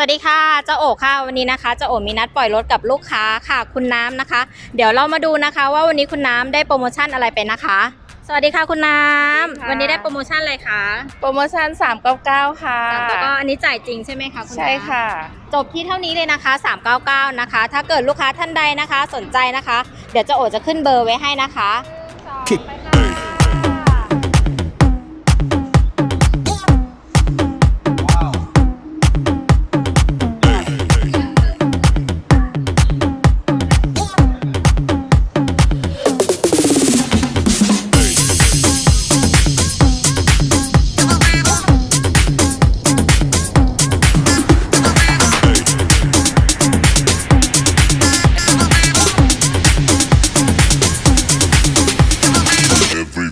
วัสดีค่ะเจ้าโอค่ะวันนี้นะคะเจ้าโอมีนัดปล่อยรถกับลูกค้าค่ะ คุณน้ำนะคะ เดี๋ยวเรามาดูนะคะ ว่าวันนี้คุณน้ำได้โปรโมชั่นอะไรไปนะคะ สวัสดีค่ะคุณน้ำสวัสดีค่ะวันนี้ได้โปรโมชั่นอะไรคะโปรโมชั่น399ค่ะแล้วก็อันนี้จ่ายจริงใช่ไหมคะคุณน้ำใช่ค่ะ จบที่เท่านี้เลยนะคะ 399 นะคะ ถ้าเกิดลูกค้าท่านใดนะคะ สนใจนะคะ เดี๋ยวเจ้าโอจะขึ้นเบอร์ไว้ให้นะคะ